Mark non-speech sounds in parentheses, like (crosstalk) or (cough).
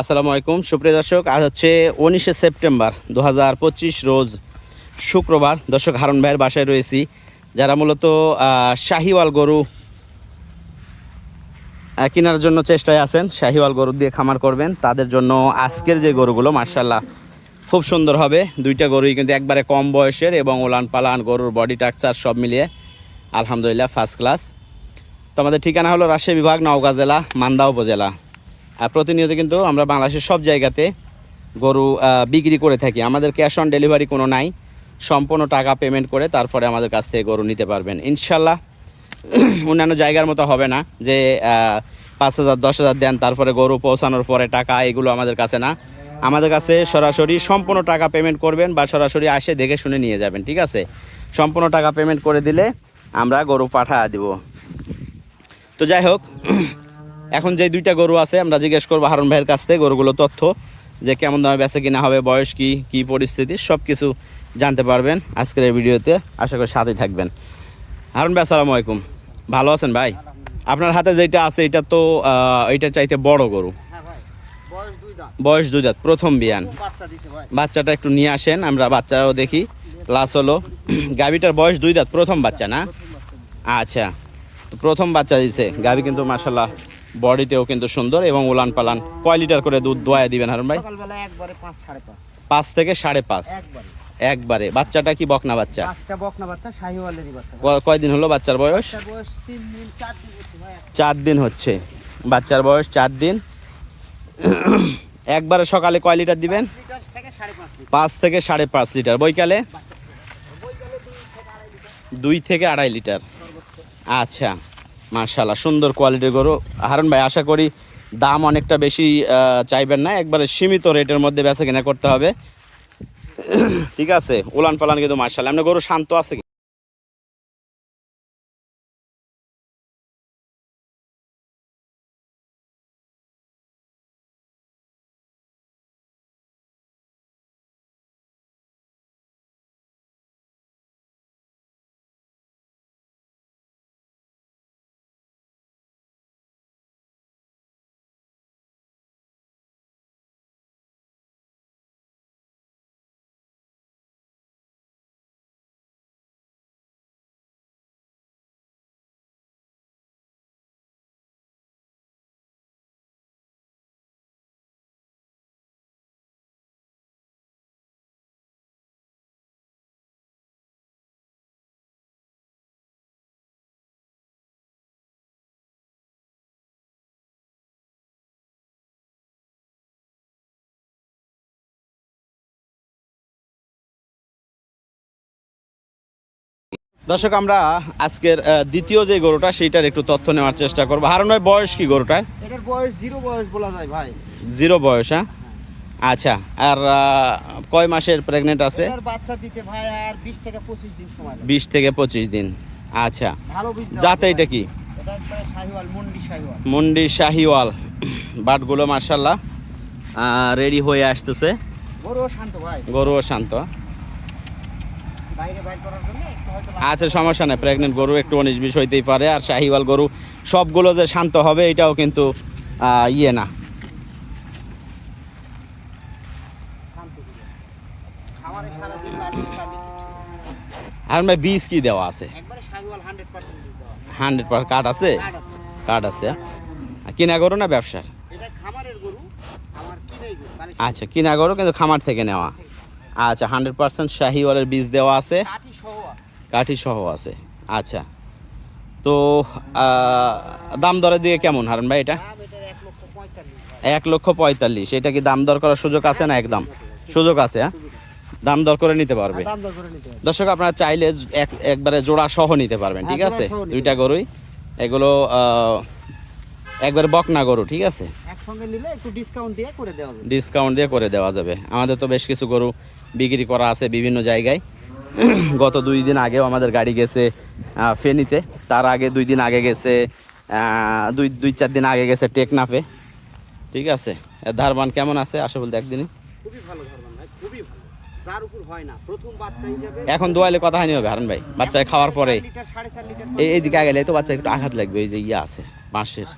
আসসালামু আলাইকুম। সুপ্রিয় দর্শক, আজ হচ্ছে উনিশে সেপ্টেম্বর দু হাজার পঁচিশ রোজ শুক্রবার। দর্শক, হারুন ভাইয়ের বাসায় রয়েছি, যারা মূলত শাহিওয়াল গরু কেনার জন্য চেষ্টায় আছেন, শাহিওয়াল গরু দিয়ে খামার করবেন। তাদের জন্য আজকের যে গরুগুলো মার্শাল্লাহ খুব সুন্দর হবে। দুইটা গরুই কিন্তু একবারে কম বয়সের এবং ওলান পালান গরুর বডি টাকচার সব মিলিয়ে আলহামদুলিল্লাহ ফার্স্ট ক্লাস তো আমাদের ঠিকানা হলো রাজশাহী বিভাগ, নওগাঁ জেলা, মান্দা উপজেলা। প্রতিনিয়ত কিন্তু আমরা বাংলাদেশের সব জায়গাতে গরু বিক্রি করে থাকি। আমাদের ক্যাশ অন ডেলিভারি কোনো নাই। সম্পূর্ণ টাকা পেমেন্ট করে তারপরে আমাদের কাছ থেকে গরু নিতে পারবেন। ইনশাল্লাহ (clears throat) অন্যান্য জায়গার মতো হবে না যে পাঁচ হাজার, দশ হাজার দেন, তারপরে গরু পৌঁছানোর পরে টাকা, এগুলো আমাদের কাছে না। আমাদের কাছে সরাসরি সম্পূর্ণ টাকা পেমেন্ট করবেন বা সরাসরি আসে দেখে শুনে নিয়ে যাবেন, ঠিক আছে? সম্পূর্ণ টাকা পেমেন্ট করে দিলে আমরা গরু পাঠা দিব। তো যাই হোক এখন যে দুইটা গরু আছে, আমরা জিজ্ঞেস করব হারুন ভাইয়ের কাছ থেকে গরুগুলো তথ্য, যে কেমন দামে বেচে কিনা হবে, বয়স কি কি পরিস্থিতি সব কিছু জানতে পারবেন আজকের এই ভিডিওতে। আশা করি সাথেই থাকবেন। হারুন ভাই, আসসালামু আলাইকুম। ভালো আছেন ভাই? আপনার হাতে যেটা আছে, এটা তো এইটার চাইতে বড় গরু। বয়স দুই দাঁত, প্রথম বিয়ান। বাচ্চাটা একটু নিয়ে আসেন, আমরা বাচ্চারাও দেখি। প্লাস হলো, গাভিটার বয়স দুই দাঁত, প্রথম বাচ্চা না? আচ্ছা তো প্রথম বাচ্চা দিছে। গাভি কিন্তু মাসাল্লাহ বডিতেও কিন্তু সুন্দর এবং উলান পালান। কয় লিটার করে দুধ দোয়া দিবেন হারুন ভাই? একবারে পাঁচ থেকে সাড়ে পাঁচ। একবারে। বাচ্চাটা কি বকনা বাচ্চা? বকনা বাচ্চা কয়দিন হলো বাচ্চার বয়স? চার দিন হচ্ছে বাচ্চার বয়স চার দিন। একবারে সকালে কয় লিটার দিবেন? পাঁচ থেকে সাড়ে পাঁচ লিটার। বৈকালে? বইকালে দুই থেকে আড়াই লিটার। আচ্ছা। মার্শাল্লাহ সুন্দর কোয়ালিটির গরু। হারুন ভাই, আশা করি দাম অনেকটা বেশি চাইবেন না। একবারে সীমিত রেটের মধ্যে বেচা কেনা করতে হবে। ঠিক আছে উলান পালান কিন্তু মার্শাল্লাহ এমনি গরু শান্ত আছে দর্শক আমরা আজকের দ্বিতীয় যে গরুটা সেইটার একটু তথ্য নেওয়ার চেষ্টা করব। হারুন ভাই বয়স কি গরুটার? এটার বয়স জিরো বয়স বলা যায় ভাই। জিরো বয়স হ্যাঁ? আচ্ছা আর কয় মাসের প্রেগনেন্ট আছে? বাচ্চা দিতে ভাই আর বিশ থেকে পঁচিশ দিন সময় লাগে। বিশ থেকে পঁচিশ দিন আচ্ছা। ভালো বীজ যাতে এটা কি? এটা একবারে শাহিওয়াল মুন্ডি শাহিওয়াল। মুন্ডি শাহিওয়াল বাটগুলো মার্শাল্লাহ রেডি হয়ে আসতেছে। গরুও শান্ত ভাই। গরুও শান্ত বাইরে বাইর করার জন্য একটু হয়তো আচ্ছা সমস্যা নেই প্রেগনেন্ট গরু একটু উনিশ বিশ হইতেই পারে আর শাহিওয়াল গরু সবগুলো যে শান্ত হবে এটাও কিন্তু ইয়ে না। আর ভাই বীজ কি দেওয়া আছে? হান্ড্রেড পার্সেন্ট দেওয়া আছে। কার্ড আছে? কিনা গরু না ব্যবসার? আচ্ছা কিনা গরু কিন্তু খামার থেকে নেওয়া। আচ্ছা হান্ড্রেড পার্সেন্ট শাহিওয়ালের বীজ দেওয়া আছে। কাঠি সহ আছে। আচ্ছা। তো দাম দরের দিকে কেমন হারুন ভাই এটা? এক লক্ষ পঁয়তাল্লিশ। এটা কি দাম দর করার সুযোগ আছে না একদম? সুযোগ আছে হ্যাঁ? দাম দর করে নিতে পারবে। দর হবে দর্শক আপনারা চাইলে এক একবারে জোড়া সহ নিতে পারবেন ঠিক হ্যাঁ, আছে? দুইটা গরুই। এগুলো একবারে বকনা গরু ঠিক আছে? একসঙ্গে নিলে একটু ডিসকাউন্ট দিয়ে করে দেওয়া যাবে। ডিসকাউন্ট দিয়ে করে দেওয়া যাবে। আমাদের তো বেশ কিছু গরু বিক্রি করা আছে বিভিন্ন জায়গায়। (clears throat) গত দুই দিন আগেও আমাদের গাড়ি গেছে ফেনিতে। তার আগে দুই দিন আগে গেছে দুই দুই চার দিন আগে গেছে টেকনাফে। ঠিক আছে? ধারবান কেমন আছে? আসে বলতে একদিনই। খুবই ভালো ধরবেন ভাই খুবই ভালো। যার উপর হয় না প্রথম বাচ্চা হিসেবে এখন দোয়ালে কথা হয়নি হবে হারুন ভাই। বাচ্চায় খাওয়ার পরে। এই এইদিকে আগে তো বাচ্চা একটু আঘাত লাগবে এই যে ইয়ে আছে বাঁশের।